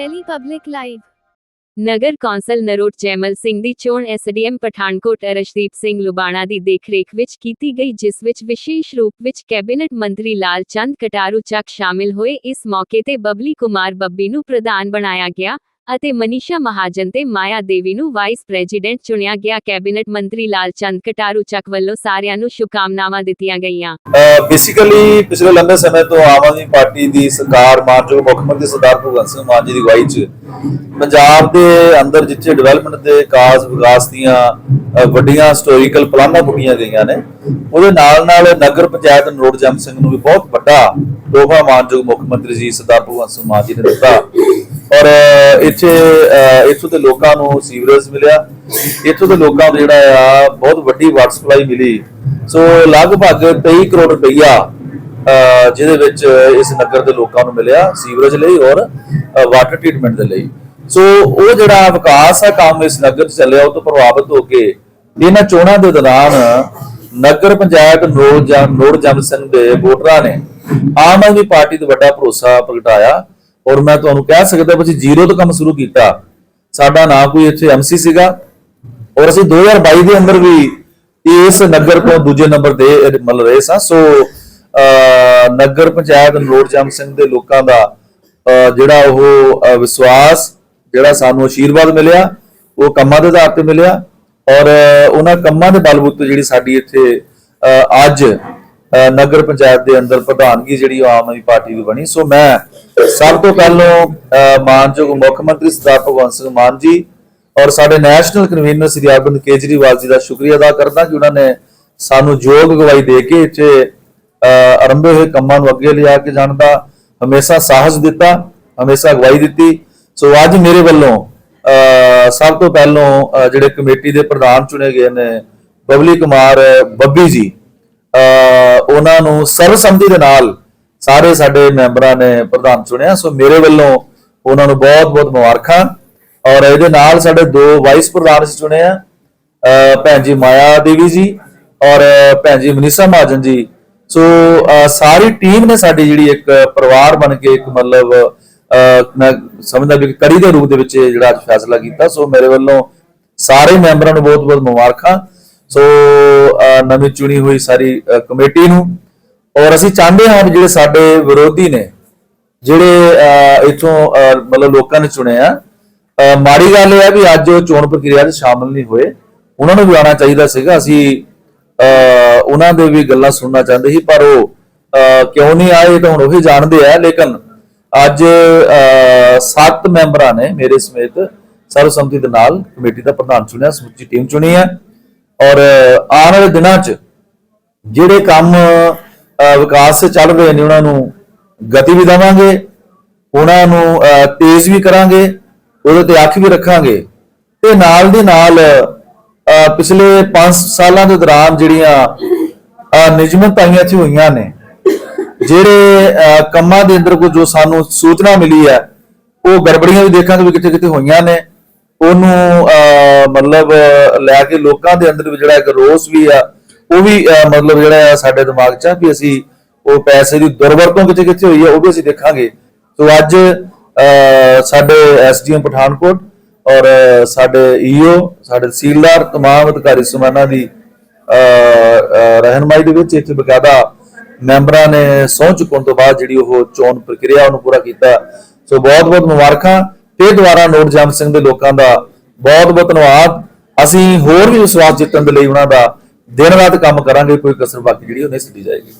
Delhi Public Live ਨਗਰ council Narot Jaimal Singh ਦੀ ਚੋਣ ਐਸਡੀਐਮ ਪਠਾਨਕੋਟ ਅਰਸ਼ਦੀਪ ਸਿੰਘ ਲੁਬਾਣਾ ਦੀ ਦੇਖਰੇਖ ਵਿੱਚ ਕੀਤੀ ਗਈ, ਜਿਸ ਵਿੱਚ ਵਿਸ਼ੇਸ਼ ਰੂਪ ਵਿੱਚ ਕੈਬਨਿਟ ਮੰਤਰੀ ਲਾਲ ਚੰਦ ਕਟਾਰੂ ਚੱਕ ਸ਼ਾਮਿਲ ਹੋਏ। ਇਸ ਮੌਕੇ ਤੇ ਬਬਲੀ ਕੁਮਾਰ ਬੱਬੀ ਨੂੰ ਪ੍ਰਧਾਨ ਬਣਾਇਆ ਗਿਆ। ਅਤੇ ਮਨੀਸ਼ਾ ਮਹਾਜਨ ਤੇ ਮਾਇਆ ਦੇਵੀ ਨੂੰ ਵਾਈਸ ਪ੍ਰੈਜ਼ੀਡੈਂਟ ਚੁਣਿਆ ਗਿਆ। ਕੈਬਨਿਟ ਮੰਤਰੀ ਲਾਲ ਕਟਾਰੂ ਚੱਕ ਵੱਲੋਂ ਸਾਰਿਆਂ ਨੂੰ ਸ਼ੁਭਕਾਮਨਾਵਾਂ ਦਿੱਤੀਆਂ ਗਈਆਂ। ਬੇਸਿਕਲੀ ਪਿਛਲੇ ਲੰਬੇ ਸਮੇਂ ਤੋਂ ਆਮ ਆਦਮੀ ਪਾਰਟੀ ਦੀ ਸਰਕਾਰ ਮਾਨਯੋਗ ਮੁੱਖ ਮੰਤਰੀ ਸਰਦਾਰ ਭਗਵੰਤ ਸਿੰਘ ਮਾਨ ਜੀ ਦੀ ਅਗਵਾਈ 'ਚ ਪੰਜਾਬ ਦੇ ਅੰਦਰ ਜਿੱਥੇ ਡਿਵੈਲਪਮੈਂਟ ਦੇ ਕਾਜ਼ ਵਿਕਾਸ ਦੀਆਂ ਵੱਡੀਆਂ ਹਿਸਟੋਰੀਕਲ ਪਲਾਨਾਂ ਪੁੱਟੀਆਂ ਗਈਆਂ ਨੇ, ਉਹਦੇ ਨਾਲ ਨਾਲ ਨਗਰ ਪੰਚਾਇਤ ਨਰੋੜ ਜਮ ਸਿੰਘ ਨੂੰ ਵੀ ਬਹੁਤ ਵੱਡਾ ਤੋਹਫਾ ਮਾਨਯੋਗ ਮੁੱਖ ਮੰਤਰੀ ਜੀ ਸਰਦਾਰ ਭਗਵੰਤ ਸਿੰਘ ਮਾਨ ਜੀ ਨੇ ਦਿੱਤਾ। ਔਰ ਇੱਥੇ ਇੱਥੋਂ ਦੇ ਲੋਕਾਂ ਨੂੰ ਸੀਵਰੇਜ ਮਿਲਿਆ। ਇੱਥੋਂ ਦੇ ਲੋਕਾਂ ਨੂੰ ਜਿਹੜਾ ਆ, ਬਹੁਤ ਵੱਡੀ ਵਾਟਰ ਸਪਲਾਈ ਮਿਲੀ। ਸੋ, ਲਗਭਗ 23 ਕਰੋੜ ਰੁਪਈਆ ਜਿਹਦੇ ਵਿੱਚ ਇਸ ਨਗਰ ਦੇ ਲੋਕਾਂ ਨੂੰ ਮਿਲਿਆ ਸੀਵਰੇਜ ਲਈ ਔਰ ਵਾਟਰ ਟ੍ਰੀਟਮੈਂਟ ਦੇ ਲਈ। ਸੋ, ਉਹ ਜਿਹੜਾ ਵਿਕਾਸ ਆ ਕੰਮ ਇਸ ਨਗਰ 'ਚ ਚੱਲਿਆ, ਉਹ ਤੋਂ ਪ੍ਰਭਾਵਿਤ ਹੋ ਕੇ ਇਹਨਾਂ ਚੋਣਾਂ ਦੇ ਦੌਰਾਨ ਨਗਰ ਪੰਚਾਇਤ ਨੋੜ ਜਮ ਨੋੜ ਜਮ ਸਿੰਘ ਦੇ ਵੋਟਰਾਂ ਨੇ ਆਮ ਆਦਮੀ ਪਾਰਟੀ ਤੇ ਵੱਡਾ ਭਰੋਸਾ ਪ੍ਰਗਟਾਇਆ। ਔਰ ਮੈਂ ਤੁਹਾਨੂੰ ਕਹਿ ਸਕਦਾ ਵੀ ਅਸੀਂ ਜ਼ੀਰੋ ਤੋਂ ਕੰਮ ਸ਼ੁਰੂ ਕੀਤਾ। ਸਾਡਾ ਨਾ ਕੋਈ ਇੱਥੇ ਐਮਸੀ ਸੀਗਾ। ਔਰ ਅਸੀਂ 2022 ਦੇ ਅੰਦਰ ਵੀ ਇਸ ਨਗਰ ਤੋਂ ਦੂਜੇ ਨੰਬਰ ਤੇ ਮਤਲਬ ਰਹੇ ਸਾਂ ਸੋ ਨਗਰ ਪੰਚਾਇਤ ਨਰੋੜ ਜਮ ਸਿੰਘ ਦੇ ਲੋਕਾਂ ਦਾ ਜਿਹੜਾ ਉਹ ਵਿਸ਼ਵਾਸ ਜਿਹੜਾ ਸਾਨੂੰ ਆਸ਼ੀਰਵਾਦ ਮਿਲਿਆ ਉਹ ਕੰਮਾਂ ਦੇ ਆਧਾਰ ਤੇ ਮਿਲਿਆ। ਔਰ ਉਹਨਾਂ ਕੰਮਾਂ ਦੇ ਬਲਬੂਤੇ ਜਿਹੜੀ ਸਾਡੀ ਇੱਥੇ ਅਹ, ਅੱਜ ਨਗਰ ਪੰਚਾਇਤ ਦੇ ਅੰਦਰ ਪ੍ਰਧਾਨਗੀ ਜਿਹੜੀ ਉਹ ਆਮ ਆਦਮੀ ਪਾਰਟੀ ਦੀ ਬਣੀ। ਸੋ ਮੈਂ ਸਭ ਤੋਂ ਪਹਿਲਾਂ ਮਾਨਯੋਗ ਮੁੱਖ ਮੰਤਰੀ ਸਰਦਾਰ ਭਗਵੰਤ ਸਿੰਘ ਮਾਨ ਜੀ ਔਰ ਸਾਡੇ ਨੈਸ਼ਨਲ ਕਨਵੀਨਰ ਸ੍ਰੀ ਅਰਵਿੰਦ ਕੇਜਰੀਵਾਲ ਜੀ ਦਾ ਸ਼ੁਕਰੀਆ ਅਦਾ ਕਰਦਾ ਕਿ ਉਹਨਾਂ ਨੇ ਸਾਨੂੰ ਯੋਗ ਅਗਵਾਈ ਦੇ ਕੇ ਇੱਥੇ ਆਰੰਭੇ ਹੋਏ ਕੰਮਾਂ ਨੂੰ ਅੱਗੇ ਲਿਆ ਕੇ ਜਾਣ ਦਾ ਹਮੇਸ਼ਾ ਸਾਹਸ ਦਿੱਤਾ, ਹਮੇਸ਼ਾ ਅਗਵਾਈ ਦਿੱਤੀ। ਸੋ ਅੱਜ ਮੇਰੇ ਵੱਲੋਂ ਸਭ ਤੋਂ ਪਹਿਲਾਂ ਜਿਹੜੇ ਕਮੇਟੀ ਦੇ ਪ੍ਰਧਾਨ ਚੁਣੇ ਗਏ ਨੇ, ਬਬਲੀ ਕੁਮਾਰ ਬੱਬੀ ਜੀ ਉਹਨਾਂ ਨੂੰ ਸਰਵਸੰਮਤੀ ਦੇ ਨਾਲ ਸਾਰੇ ਸਾਡੇ ਮੈਂਬਰਾਂ ਨੇ ਪ੍ਰਧਾਨ ਚੁਣਿਆ। ਸੋ ਮੇਰੇ ਵੱਲੋਂ ਉਹਨਾਂ ਨੂੰ ਬਹੁਤ-ਬਹੁਤ ਮੁਬਾਰਕਾਂ। ਔਰ ਇਹਦੇ ਨਾਲ ਸਾਡੇ ਦੋ ਵਾਈਸ ਪ੍ਰਧਾਨ ਅਸੀਂ ਚੁਣੇ ਆ ਭੈਣ ਜੀ ਮਾਇਆ ਦੇਵੀ ਜੀ ਔਰ ਭੈਣ ਜੀ ਮਨੀਸ਼ਾ ਮਹਾਜਨ ਜੀ। ਸੋ ਸਾਰੀ ਟੀਮ ਨੇ ਸਾਡੀ ਜਿਹੜੀ ਇੱਕ ਪਰਿਵਾਰ ਬਣ ਕੇ ਇੱਕ ਮਤਲਬ, ਅਹ ਮੈਂ ਸਮਝਦਾ ਵੀ ਕੜੀ ਦੇ ਰੂਪ ਦੇ ਵਿੱਚ ਜਿਹੜਾ ਅੱਜ ਫੈਸਲਾ ਕੀਤਾ। ਸੋ ਮੇਰੇ ਵੱਲੋਂ ਸਾਰੇ ਮੈਂਬਰਾਂ ਨੂੰ ਬਹੁਤ-ਬਹੁਤ ਮੁਬਾਰਕਾਂ। ਸੋ ਨਵੀਂ ਚੁਣੀ ਹੋਈ ਸਾਰੀ ਕਮੇਟੀ ਨੂੰ। ਔਰ ਅਸੀਂ ਚਾਹੁੰਦੇ ਹਾਂ ਵੀ ਜਿਹੜੇ ਸਾਡੇ ਵਿਰੋਧੀ ਨੇ ਜਿਹੜੇ ਅਹ, ਮਤਲਬ ਲੋਕਾਂ ਨੇ ਚੁਣੇ ਆ ਮਾੜੀ ਗੱਲ ਇਹ ਹੈ ਵੀ ਅੱਜ ਉਹ ਚੋਣ ਪ੍ਰਕਿਰਿਆ 'ਚ ਸ਼ਾਮਲ ਨਹੀਂ ਹੋਏ। ਉਹਨਾਂ ਨੂੰ ਵੀ ਆਉਣਾ ਚਾਹੀਦਾ ਸੀਗਾ। ਅਸੀਂ ਉਹਨਾਂ ਦੇ ਵੀ ਗੱਲਾਂ ਸੁਣਨਾ ਚਾਹੁੰਦੇ ਸੀ ਪਰ ਉਹ ਕਿਉਂ ਨਹੀਂ ਆਏ ਤਾਂ ਹੁਣ ਉਹੀ ਜਾਣਦੇ ਆ। ਲੇਕਿਨ ਅੱਜ ਸੱਤ ਮੈਂਬਰਾਂ ਨੇ ਮੇਰੇ ਸਮੇਤ ਸਰਵਸੰਮਤੀ ਦੇ ਨਾਲ ਕਮੇਟੀ ਦਾ ਪ੍ਰਧਾਨ ਚੁਣਿਆ ਸਮੁੱਚੀ ਟੀਮ ਚੁਣੀ ਹੈ ਔਰ ਆਉਣ ਵਾਲੇ ਦਿਨਾਂ 'ਚ ਜਿਹੜੇ ਕੰਮ ਵਿਕਾਸ 'ਚ ਚੱਲ ਰਹੇ ਨੇ ਉਹਨਾਂ ਨੂੰ ਗਤੀ ਵੀ ਦੇਵਾਂਗੇ ਉਹਨਾਂ ਨੂੰ ਤੇਜ਼ ਵੀ ਕਰਾਂਗੇ ਉਹਦੇ ਤੇ ਅੱਖ ਵੀ ਰੱਖਾਂਗੇ ਤੇ ਨਾਲ ਦੇ ਨਾਲ ਪਿਛਲੇ 5 ਸਾਲਾਂ ਦੇ ਦੌਰਾਨ ਜਿਹੜੀਆਂ ਅਹ, ਨਿਯਮਤਾਈਆਂ ਇੱਥੇ ਹੋਈਆਂ ਨੇ ਜਿਹੜੇ ਕੰਮਾਂ ਦੇ ਅੰਦਰ ਕੋਈ ਜੋ ਸਾਨੂੰ ਸੂਚਨਾ ਮਿਲੀ ਹੈ ਉਹ ਗੜਬੜੀਆਂ ਵੀ ਦੇਖਾਂਗੇ ਵੀ ਕਿੱਥੇ ਕਿੱਥੇ ਹੋਈਆਂ ਨੇ ਉਹਨੂੰ ਅਹ, ਮਤਲਬ ਲੈ ਕੇ ਲੋਕਾਂ ਦੇ ਅੰਦਰ ਵੀ ਜਿਹੜਾ ਇੱਕ ਰੋਸ ਵੀ ਆ ਉਹ ਵੀ ਮਤਲਬ ਜਿਹੜਾ ਸਾਡੇ ਦਿਮਾਗ 'ਚ ਆ ਵੀ ਅਸੀਂ ਉਹ ਪੈਸੇ ਦੀ ਦੁਰਵਰਤੋਂ ਕਿੱਥੇ ਕਿੱਥੇ ਹੋਈ ਹੈ ਉਹ ਵੀ ਅਸੀਂ ਦੇਖਾਂਗੇ। ਸੋ ਅੱਜ ਅਹ, ਸਾਡੇ ਐਸਡੀਐਮ ਪਠਾਨਕੋਟ ਔਰ ਅਹ, ਸਾਡੇ ਈਓ ਸਾਡੇ ਤਹਿਸੀਲਦਾਰ ਤਮਾਮ ਅਧਿਕਾਰੀ ਸਮਾਨਾ ਦੀ ਅਹ, ਅਹ, ਰਹਿਨਮਾਈ ਦੇ ਵਿੱਚ ਇੱਥੇ ਬਕਾਇਦਾ ਮੈਂਬਰਾਂ ਨੇ ਸਹੁੰ ਚੁੱਕਣ ਤੋਂ ਬਾਅਦ ਜਿਹੜੀ ਉਹ ਚੋਣ ਪ੍ਰਕਿਰਿਆ ਉਹਨੂੰ ਪੂਰਾ ਕੀਤਾ। ਸੋ ਬਹੁਤ ਬਹੁਤ ਮੁਬਾਰਕਾਂ। ਤੇ ਦੁਆਰਾ ਨੋਟ ਜਮ ਸਿੰਘ ਦੇ ਲੋਕਾਂ ਦਾ ਬਹੁਤ ਬਹੁਤ ਧੰਨਵਾਦ। ਅਸੀਂ ਹੋਰ ਵੀ ਵਿਸ਼ਵਾਸ ਜਿੱਤਣ ਦੇ ਲਈ ਉਹਨਾਂ ਦਾ ਦਿਨ ਰਾਤ ਕੰਮ ਕਰਾਂਗੇ, ਕੋਈ ਕਸਰ ਬਾਕੀ ਜਿਹੜੀ ਉਹ ਨਹੀਂ ਛੱਡੀ ਜਾਏਗੀ।